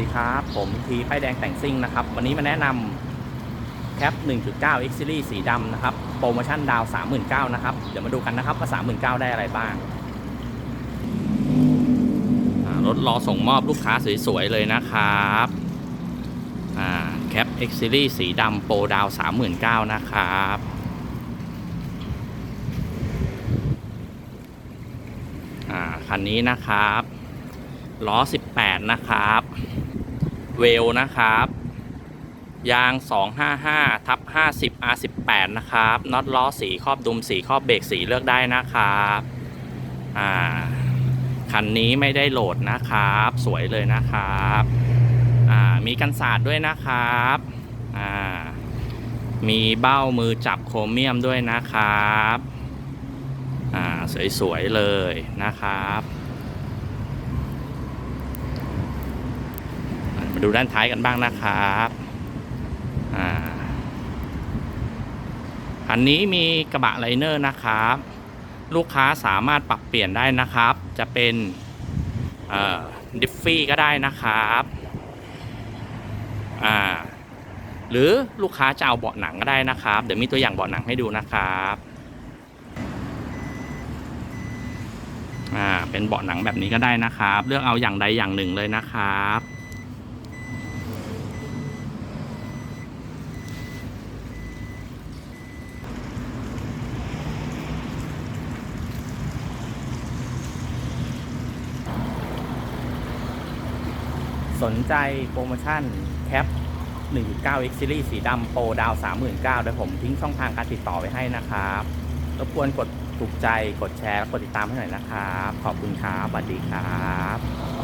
ดีครับ ผมทีป้ายแดงแต่งซิ่งนะครับ วันนี้มาแนะนำแคป 1.9 X Series สีดำนะครับ โปรโมชั่นดาว 39,000นะครับ เดี๋ยวมาดูกันนะครับ ว่า 39,000 ได้อะไรบ้าง รถรอส่งมอบลูกค้าสวยๆเลยนะครับแคป X Series สีดำโปรดาว 39,000 นะครับคันนี้นะครับล้อ 18 นะครับ เวลนะครับ ยาง 255ทับ50 R18 นะครับน็อตล้อสีครอบดุมสีครอบเบรกสีเลือกได้นะครับอ่าคันนี้ไม่ได้โหลดนะครับ สวยเลยนะครับอ่ามีกันศาสตร์ด้วยนะครับอ่ามีเบ้ามือจับโครเมียมด้วยนะครับอ่าสวยๆเลยนะครับ มา ดูด้านท้ายกันบ้างนะครับอ่าอันนี้มีกระบะไลเนอร์นะครับ ลูกค้าสามารถปรับเปลี่ยนได้นะครับ จะเป็นดิฟฟี่ก็ได้นะครับอ่าหรือลูกค้าจะเอาเบาะหนังก็ได้นะครับ เดี๋ยวมีตัวอย่างเบาะหนังให้ดูนะครับอ่าเป็นเบาะหนังแบบนี้ก็ได้นะครับ เลือกเอาอย่างใดอย่างหนึ่งเลยนะครับ สนใจโปรโมชั่นแคป 1.9 X Series สีดำโปรดาว 39,000เดี๋ยวผมทิ้งช่องทางการติดต่อไว้ให้นะครับรบกวนกดถูกใจกดแชร์และกดติดตามให้หน่อยนะครับ ขอบคุณครับสวัสดีครับ